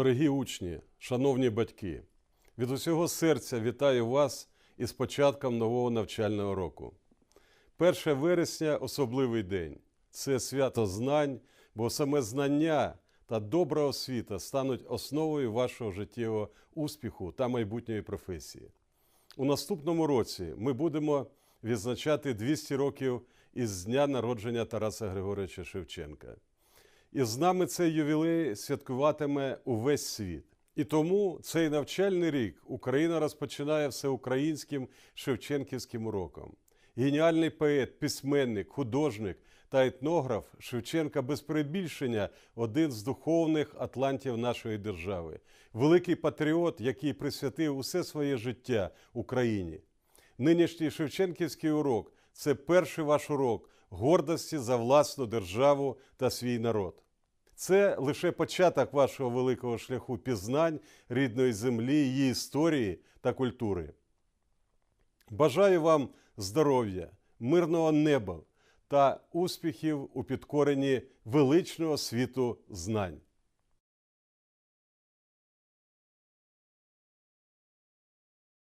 Дорогі учні, шановні батьки, від усього серця вітаю вас із початком нового навчального року. 1 вересня особливий день. Це свято знань, бо саме знання та добра освіта стануть основою вашого життєвого успіху та майбутньої професії. У наступному році ми будемо відзначати 200 років із дня народження Тараса Григоровича Шевченка. І з нами цей ювілей святкуватиме увесь світ. І тому цей навчальний рік Україна розпочинає всеукраїнським Шевченківським уроком. Геніальний поет, письменник, художник та етнограф Шевченка без перебільшення один з духовних атлантів нашої держави, великий патріот, який присвятив усе своє життя Україні. Нинішній Шевченківський урок це перший ваш урок гордості за власну державу та свій народ. Це лише початок вашого великого шляху пізнань рідної землі, її історії та культури. Бажаю вам здоров'я, мирного неба та успіхів у підкоренні величного світу знань.